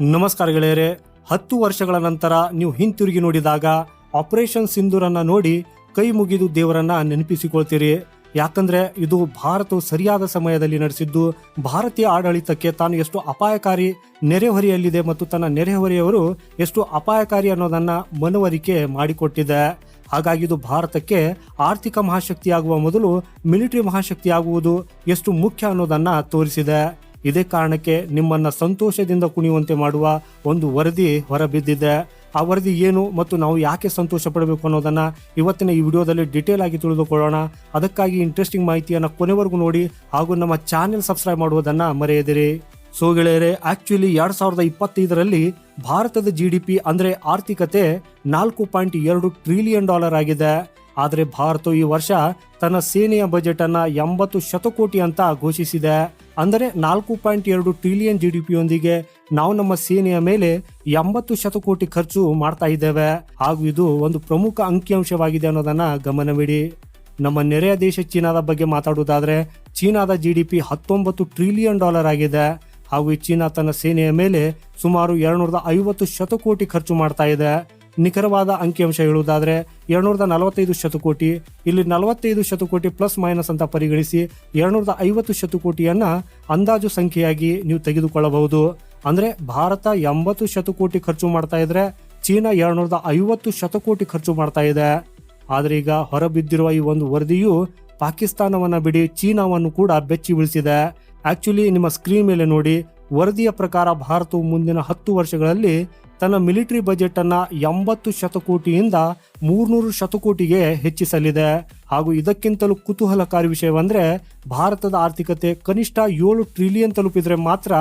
ನಮಸ್ಕಾರ ಗೆಳೆಯರೆ, ಹತ್ತು ವರ್ಷಗಳ ನಂತರ ನೀವು ಹಿಂತಿರುಗಿ ನೋಡಿದಾಗ ಆಪರೇಷನ್ ಸಿಂಧೂರನ್ನ ನೋಡಿ ಕೈ ಮುಗಿದು ದೇವರನ್ನ ನೆನಪಿಸಿಕೊಳ್ತೀರಿ. ಯಾಕಂದ್ರೆ ಇದು ಭಾರತವು ಸರಿಯಾದ ಸಮಯದಲ್ಲಿ ನಡೆಸಿದ್ದು, ಭಾರತೀಯ ಆಡಳಿತಕ್ಕೆ ತಾನು ಎಷ್ಟು ಅಪಾಯಕಾರಿ ನೆರೆಹೊರೆಯಲ್ಲಿದೆ ಮತ್ತು ತನ್ನ ನೆರೆಹೊರೆಯವರು ಎಷ್ಟು ಅಪಾಯಕಾರಿ ಅನ್ನೋದನ್ನ ಮನವರಿಕೆ ಮಾಡಿಕೊಟ್ಟಿದೆ. ಹಾಗಾಗಿ ಇದು ಭಾರತಕ್ಕೆ ಆರ್ಥಿಕ ಮಹಾಶಕ್ತಿಯಾಗುವ ಮೊದಲು ಮಿಲಿಟರಿ ಮಹಾಶಕ್ತಿಯಾಗುವುದು ಎಷ್ಟು ಮುಖ್ಯ ಅನ್ನೋದನ್ನ ತೋರಿಸಿದೆ. ಇದೇ ಕಾರಣಕ್ಕೆ ನಿಮ್ಮನ್ನ ಸಂತೋಷದಿಂದ ಕುಣಿಯುವಂತೆ ಮಾಡುವ ಒಂದು ವರದಿ ಹೊರಬಿದ್ದಿದೆ. ಆ ವರದಿ ಏನು ಮತ್ತು ನಾವು ಯಾಕೆ ಸಂತೋಷ ಪಡಬೇಕು ಅನ್ನೋದನ್ನ ಇವತ್ತಿನ ಈ ವಿಡಿಯೋದಲ್ಲಿ ಡಿಟೇಲ್ ಆಗಿ ತಿಳಿದುಕೊಳ್ಳೋಣ. ಅದಕ್ಕಾಗಿ ಇಂಟ್ರೆಸ್ಟಿಂಗ್ ಮಾಹಿತಿಯನ್ನ ಕೊನೆವರೆಗೂ ನೋಡಿ ಹಾಗೂ ನಮ್ಮ ಚಾನೆಲ್ ಸಬ್ಸ್ಕ್ರೈಬ್ ಮಾಡುವುದನ್ನ ಮರೆಯದಿರಿ. ಸೊ ಗೆಳೆಯರೆ ಆಕ್ಚುಲಿ ಎರಡ್ ಸಾವಿರದ ಇಪ್ಪತ್ತೈದರಲ್ಲಿ ಭಾರತದ ಜಿ ಡಿ ಪಿ ಅಂದ್ರೆ ಆರ್ಥಿಕತೆ ನಾಲ್ಕು ಪಾಯಿಂಟ್ ಎರಡು ಟ್ರಿಲಿಯನ್ ಡಾಲರ್ ಆಗಿದೆ. ಆದರೆ ಭಾರತ ಈ ವರ್ಷ ತನ್ನ ಸೇನೆಯ ಬಜೆಟ್ ಅನ್ನ ಎಂಬತ್ತು ಶತಕೋಟಿ ಅಂತ ಘೋಷಿಸಿದೆ. ಅಂದರೆ ನಾಲ್ಕು ಪಾಯಿಂಟ್ ಎರಡು ಟ್ರಿಲಿಯನ್ ಜಿ ಡಿ ಪಿಯೊಂದಿಗೆ ನಾವು ನಮ್ಮ ಸೇನೆಯ ಮೇಲೆ ಎಂಬತ್ತು ಶತಕೋಟಿ ಖರ್ಚು ಮಾಡ್ತಾ ಇದ್ದೇವೆ. ಹಾಗೂ ಇದು ಒಂದು ಪ್ರಮುಖ ಅಂಕಿಅಂಶವಾಗಿದೆ ಅನ್ನೋದನ್ನ ಗಮನವಿಡಿ. ನಮ್ಮ ನೆರೆಯ ದೇಶ ಚೀನಾದ ಬಗ್ಗೆ ಮಾತಾಡುವುದಾದ್ರೆ, ಚೀನಾದ ಜಿ ಡಿ ಪಿ ಹತ್ತೊಂಬತ್ತು ಟ್ರಿಲಿಯನ್ ಡಾಲರ್ ಆಗಿದೆ. ಹಾಗೂ ಚೀನಾ ತನ್ನ ಸೇನೆಯ ಮೇಲೆ ಸುಮಾರು ಎರಡ್ನೂರದ ಐವತ್ತು ಶತಕೋಟಿ ಖರ್ಚು ಮಾಡ್ತಾ ಇದೆ. ನಿಖರವಾದ ಅಂಕಿಅಂಶ ಹೇಳುವುದಾದ್ರೆ ಎರಡ್ನೂರದ ನಲವತ್ತೈದು ಶತಕೋಟಿ, ಇಲ್ಲಿ ನಲವತ್ತೈದು ಶತಕೋಟಿ ಪ್ಲಸ್ ಮೈನಸ್ ಅಂತ ಪರಿಗಣಿಸಿ ಎರಡ್ನೂರದ ಐವತ್ತು ಶತಕೋಟಿಯನ್ನ ಅಂದಾಜು ಸಂಖ್ಯೆಯಾಗಿ ನೀವು ತೆಗೆದುಕೊಳ್ಳಬಹುದು. ಅಂದ್ರೆ ಭಾರತ ಎಂಬತ್ತು ಶತಕೋಟಿ ಖರ್ಚು ಮಾಡ್ತಾ ಇದ್ರೆ ಚೀನಾ ಎರಡ್ನೂರದ ಐವತ್ತು ಶತಕೋಟಿ ಖರ್ಚು ಮಾಡ್ತಾ ಇದೆ. ಆದರೆ ಈಗ ಹೊರಬಿದ್ದಿರುವ ಈ ಒಂದು ವರದಿಯು ಪಾಕಿಸ್ತಾನವನ್ನ ಬಿಡಿ ಚೀನಾವನ್ನು ಕೂಡ ಬೆಚ್ಚಿ ಬೀಳಿಸಿದೆ ಆಕ್ಚುಲಿ ನಿಮ್ಮ ಸ್ಕ್ರೀನ್ ಮೇಲೆ ನೋಡಿ, ವರದಿಯ ಪ್ರಕಾರ ಭಾರತವು ಮುಂದಿನ ಹತ್ತು ವರ್ಷಗಳಲ್ಲಿ ತನ್ನ ಮಿಲಿಟರಿ ಬಜೆಟ್ ಅನ್ನ ಎಂಬತ್ತು ಶತಕೋಟಿಯಿಂದ ಮೂರ್ನೂರು ಶತಕೋಟಿಗೆ ಹೆಚ್ಚಿಸಲಿದೆ. ಹಾಗೂ ಇದಕ್ಕಿಂತಲೂ ಕುತೂಹಲಕಾರಿ ವಿಷಯವೆಂದರೆ, ಭಾರತದ ಆರ್ಥಿಕತೆ ಕನಿಷ್ಠ ಏಳು ಟ್ರಿಲಿಯನ್ ತಲುಪಿದರೆ ಮಾತ್ರ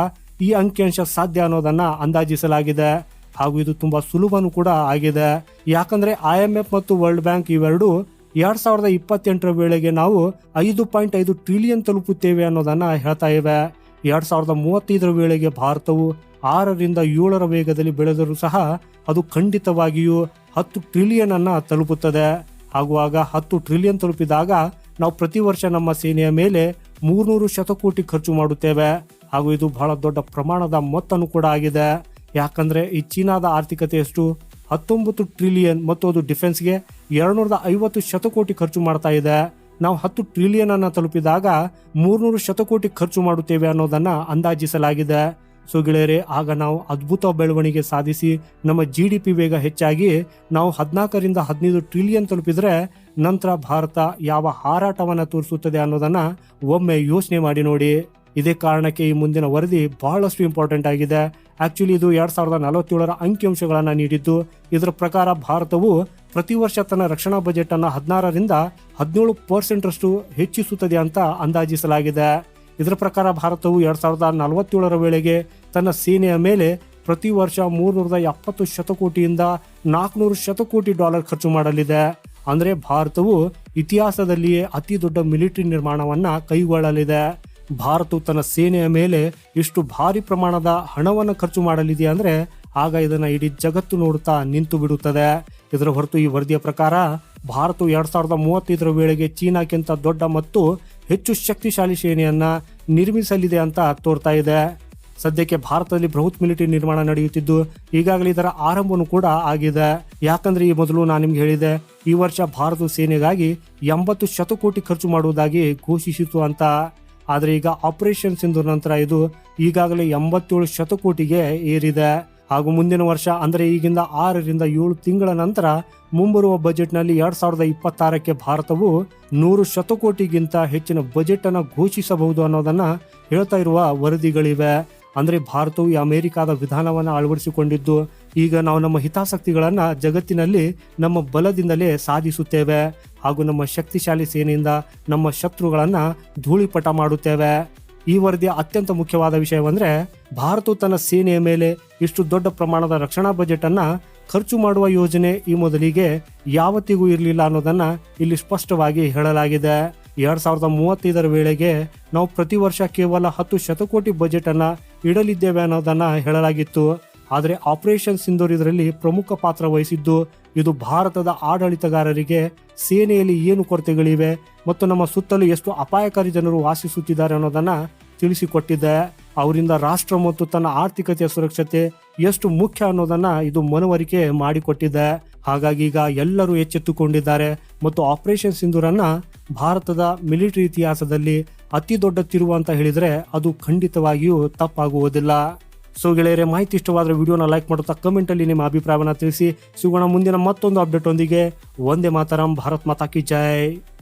ಈ ಅಂಕಿಅಂಶ ಸಾಧ್ಯ ಅನ್ನೋದನ್ನ ಅಂದಾಜಿಸಲಾಗಿದೆ. ಹಾಗೂ ಇದು ತುಂಬಾ ಸುಲಭನೂ ಕೂಡ ಆಗಿದೆ. ಯಾಕಂದ್ರೆ ಐ ಎಂ ಎಫ್ ಮತ್ತು ವರ್ಲ್ಡ್ ಬ್ಯಾಂಕ್ ಇವೆರಡು ಎರಡ್ ಸಾವಿರದ ಇಪ್ಪತ್ತೆಂಟರ ವೇಳೆಗೆ ನಾವು ಐದು ಪಾಯಿಂಟ್ ಐದು ಟ್ರಿಲಿಯನ್ ತಲುಪುತ್ತೇವೆ ಅನ್ನೋದನ್ನ ಹೇಳ್ತಾ ಇವೆ. ಎರಡ್ ಸಾವಿರದ ಮೂವತ್ತೈದರ ವೇಳೆಗೆ ಭಾರತವು ಆರರಿಂದ ಏಳರ ವೇಗದಲ್ಲಿ ಬೆಳೆದರೂ ಸಹ ಅದು ಖಂಡಿತವಾಗಿಯೂ ಹತ್ತು ಟ್ರಿಲಿಯನ್ ಅನ್ನ ತಲುಪುತ್ತದೆ. ಹಾಗೂ ಆಗ ಹತ್ತು ಟ್ರಿಲಿಯನ್ ತಲುಪಿದಾಗ ನಾವು ಪ್ರತಿ ವರ್ಷ ನಮ್ಮ ಸೇನೆಯ ಮೇಲೆ ಮೂರ್ನೂರು ಶತಕೋಟಿ ಖರ್ಚು ಮಾಡುತ್ತೇವೆ. ಹಾಗೂ ಇದು ಬಹಳ ದೊಡ್ಡ ಪ್ರಮಾಣದ ಮೊತ್ತನು ಕೂಡ ಆಗಿದೆ. ಯಾಕಂದ್ರೆ ಈ ಚೀನಾದ ಆರ್ಥಿಕತೆ ಎಷ್ಟು ಹತ್ತೊಂಬತ್ತು ಟ್ರಿಲಿಯನ್ ಮತ್ತು ಅದು ಡಿಫೆನ್ಸ್ಗೆ ಎರಡ್ನೂರದ ಐವತ್ತು ಶತಕೋಟಿ ಖರ್ಚು ಮಾಡ್ತಾ ಇದೆ. ನಾವು ಹತ್ತು ಟ್ರಿಲಿಯನ್ ಅನ್ನ ತಲುಪಿದಾಗ ಮೂರ್ನೂರು ಶತಕೋಟಿ ಖರ್ಚು ಮಾಡುತ್ತೇವೆ ಅನ್ನೋದನ್ನ ಅಂದಾಜಿಸಲಾಗಿದೆ. ಸೊ ಗೆಳೆಯರೆ, ಆಗ ನಾವು ಅದ್ಭುತ ಬೆಳವಣಿಗೆ ಸಾಧಿಸಿ ನಮ್ಮ ಜಿ ಡಿ ಪಿ ವೇಗ ಹೆಚ್ಚಾಗಿ ನಾವು ಹದಿನಾಲ್ಕರಿಂದ ಹದಿನೈದು ಟ್ರಿಲಿಯನ್ ತಲುಪಿದ್ರೆ ನಂತರ ಭಾರತ ಯಾವ ಹಾರಾಟವನ್ನು ತೋರಿಸುತ್ತದೆ ಅನ್ನೋದನ್ನ ಒಮ್ಮೆ ಯೋಚನೆ ಮಾಡಿ ನೋಡಿ. ಇದೇ ಕಾರಣಕ್ಕೆ ಈ ಮುಂದಿನ ವರದಿ ಬಹಳಷ್ಟು ಇಂಪಾರ್ಟೆಂಟ್ ಆಗಿದೆ. ಆಕ್ಚುಲಿ ಇದು ಎರಡ್ ಸಾವಿರದ ನಲವತ್ತೇಳರ ಅಂಕಿಅಂಶಗಳನ್ನ ನೀಡಿದ್ದು. ಇದರ ಪ್ರಕಾರ ಭಾರತವು ಪ್ರತಿ ವರ್ಷ ತನ್ನ ರಕ್ಷಣಾ ಬಜೆಟ್ ಅನ್ನ ಹದಿನಾರರಿಂದ ಹದಿನೇಳು ಪರ್ಸೆಂಟ್ ರಷ್ಟು ಹೆಚ್ಚಿಸುತ್ತದೆ ಅಂತ ಅಂದಾಜಿಸಲಾಗಿದೆ. ಇದರ ಪ್ರಕಾರ ಭಾರತವು ಎರಡ್ ಸಾವಿರದ ನಲವತ್ತೇಳರ ವೇಳೆಗೆ ತನ್ನ ಸೇನೆಯ ಮೇಲೆ ಪ್ರತಿ ವರ್ಷ ಮೂರ್ನೂರದ ಎಪ್ಪತ್ತು ಶತಕೋಟಿಯಿಂದ ನಾಲ್ಕುನೂರು ಶತಕೋಟಿ ಡಾಲರ್ ಖರ್ಚು ಮಾಡಲಿದೆ. ಅಂದರೆ ಭಾರತವು ಇತಿಹಾಸದಲ್ಲಿಯೇ ಅತಿ ದೊಡ್ಡ ಮಿಲಿಟರಿ ನಿರ್ಮಾಣವನ್ನ ಕೈಗೊಳ್ಳಲಿದೆ. ಭಾರತವು ತನ್ನ ಸೇನೆಯ ಮೇಲೆ ಇಷ್ಟು ಭಾರಿ ಪ್ರಮಾಣದ ಹಣವನ್ನು ಖರ್ಚು ಮಾಡಲಿದೆ ಅಂದ್ರೆ, ಆಗ ಇದನ್ನ ಇಡೀ ಜಗತ್ತು ನೋಡುತ್ತಾ ನಿಂತು ಬಿಡುತ್ತದೆ. ಇದರ ಹೊರತು ಈ ವರದಿಯ ಪ್ರಕಾರ ಭಾರತವು ಎರಡ್ ಸಾವಿರದ ಮೂವತ್ತೈದರ ವೇಳೆಗೆ ಚೀನಾಕ್ಕಿಂತ ದೊಡ್ಡ ಮತ್ತು ಹೆಚ್ಚು ಶಕ್ತಿಶಾಲಿ ಸೇನೆಯನ್ನ ನಿರ್ಮಿಸಲಿದೆ ಅಂತ ತೋರ್ತಾ ಇದೆ. ಸದ್ಯಕ್ಕೆ ಭಾರತದಲ್ಲಿ ಬೃಹತ್ ಮಿಲಿಟರಿ ನಿರ್ಮಾಣ ನಡೆಯುತ್ತಿದ್ದು, ಈಗಾಗಲೇ ಇದರ ಆರಂಭವೂ ಕೂಡ ಆಗಿದೆ. ಯಾಕಂದ್ರೆ ಈ ಮೊದಲು ನಾನು ನಿಮ್ಗೆ ಹೇಳಿದೆ, ಈ ವರ್ಷ ಭಾರತ ಸೇನೆಗಾಗಿ ಎಂಬತ್ತು ಶತಕೋಟಿ ಖರ್ಚು ಮಾಡುವುದಾಗಿ ಘೋಷಿಸಿತು ಅಂತ. ಆದ್ರೆ ಈಗ ಆಪರೇಷನ್ ಸಿಂಧು ನಂತರ ಇದು ಈಗಾಗಲೇ ಎಂಬತ್ತೇಳು ಶತಕೋಟಿಗೆ ಏರಿದೆ. ಹಾಗೂ ಮುಂದಿನ ವರ್ಷ, ಅಂದರೆ ಈಗಿಂದ ಆರರಿಂದ ಏಳು ತಿಂಗಳ ನಂತರ ಮುಂಬರುವ ಬಜೆಟ್ನಲ್ಲಿ ಎರಡ್ ಸಾವಿರದ ಇಪ್ಪತ್ತಾರಕ್ಕೆ ಭಾರತವು ನೂರು ಶತಕೋಟಿಗಿಂತ ಹೆಚ್ಚಿನ ಬಜೆಟ್ ಅನ್ನು ಘೋಷಿಸಬಹುದು ಅನ್ನೋದನ್ನ ಹೇಳ್ತಾ ಇರುವ ವರದಿಗಳಿವೆ. ಅಂದ್ರೆ ಭಾರತವು ಈ ಅಮೆರಿಕಾದ ವಿಧಾನವನ್ನ ಅಳವಡಿಸಿಕೊಂಡಿದ್ದು, ಈಗ ನಾವು ನಮ್ಮ ಹಿತಾಸಕ್ತಿಗಳನ್ನ ಜಗತ್ತಿನಲ್ಲಿ ನಮ್ಮ ಬಲದಿಂದಲೇ ಸಾಧಿಸುತ್ತೇವೆ ಹಾಗೂ ನಮ್ಮ ಶಕ್ತಿಶಾಲಿ ಸೇನೆಯಿಂದ ನಮ್ಮ ಶತ್ರುಗಳನ್ನ ಧೂಳಿಪಟ ಮಾಡುತ್ತೇವೆ. ಈ ವರದಿಯ ಅತ್ಯಂತ ಮುಖ್ಯವಾದ ವಿಷಯವಂದ್ರೆ, ಭಾರತವು ತನ್ನ ಸೇನೆಯ ಮೇಲೆ ಇಷ್ಟು ದೊಡ್ಡ ಪ್ರಮಾಣದ ರಕ್ಷಣಾ ಬಜೆಟ್ ಅನ್ನ ಖರ್ಚು ಮಾಡುವ ಯೋಜನೆ ಈ ಮೊದಲಿಗೆ ಯಾವತ್ತಿಗೂ ಇರಲಿಲ್ಲ ಅನ್ನೋದನ್ನ ಇಲ್ಲಿ ಸ್ಪಷ್ಟವಾಗಿ ಹೇಳಲಾಗಿದೆ. ಎರಡ್ ಸಾವಿರದ ಮೂವತ್ತೈದರ ವೇಳೆಗೆ ನಾವು ಪ್ರತಿ ವರ್ಷ ಕೇವಲ ಹತ್ತು ಶತಕೋಟಿ ಬಜೆಟ್ ಅನ್ನ ಇಡಲಿದ್ದೇವೆ ಅನ್ನೋದನ್ನ ಹೇಳಲಾಗಿತ್ತು. ಆದರೆ ಆಪರೇಷನ್ ಸಿಂಧೂರ್ ಇದರಲ್ಲಿ ಪ್ರಮುಖ ಪಾತ್ರ ವಹಿಸಿದ್ದು, ಇದು ಭಾರತದ ಆಡಳಿತಗಾರರಿಗೆ ಸೇನೆಯಲ್ಲಿ ಏನು ಕೊರತೆಗಳಿವೆ ಮತ್ತು ನಮ್ಮ ಸುತ್ತಲೂ ಎಷ್ಟು ಅಪಾಯಕಾರಿ ಜನರು ವಾಸಿಸುತ್ತಿದ್ದಾರೆ ಅನ್ನೋದನ್ನ ತಿಳಿಸಿಕೊಟ್ಟಿದೆ. ಅವರಿಂದ ರಾಷ್ಟ್ರ ಮತ್ತು ತನ್ನ ಆರ್ಥಿಕತೆಯ ಸುರಕ್ಷತೆ ಎಷ್ಟು ಮುಖ್ಯ ಅನ್ನೋದನ್ನ ಇದು ಮನವರಿಕೆ ಮಾಡಿಕೊಟ್ಟಿದೆ. ಹಾಗಾಗಿ ಈಗ ಎಲ್ಲರೂ ಎಚ್ಚೆತ್ತುಕೊಂಡಿದ್ದಾರೆ ಮತ್ತು ಆಪರೇಷನ್ ಸಿಂಧೂರನ್ನ ಭಾರತದ ಮಿಲಿಟರಿ ಇತಿಹಾಸದಲ್ಲಿ ಅತಿ ದೊಡ್ಡ ತಿರುವು ಅಂತ ಹೇಳಿದ್ರೆ ಅದು ಖಂಡಿತವಾಗಿಯೂ ತಪ್ಪಾಗುವುದಿಲ್ಲ. ಸೊ ಗೆಳೆಯರೆ, ಮಾಹಿತಿ ಇಷ್ಟವಾದರೆ ವಿಡಿಯೋನ ಲೈಕ್ ಮಾಡುತ್ತಾ ಕಮೆಂಟಲ್ಲಿ ನಿಮ್ಮ ಅಭಿಪ್ರಾಯವನ್ನು ತಿಳಿಸಿ. ಸಿಗೋಣ ಮುಂದಿನ ಮತ್ತೊಂದು ಅಪ್ಡೇಟ್ ಒಂದಿಗೆ. ಒಂದೇ ಮಾತರಂ, ಭಾರತ್ ಮಾತಾ ಕಿ ಜೈ.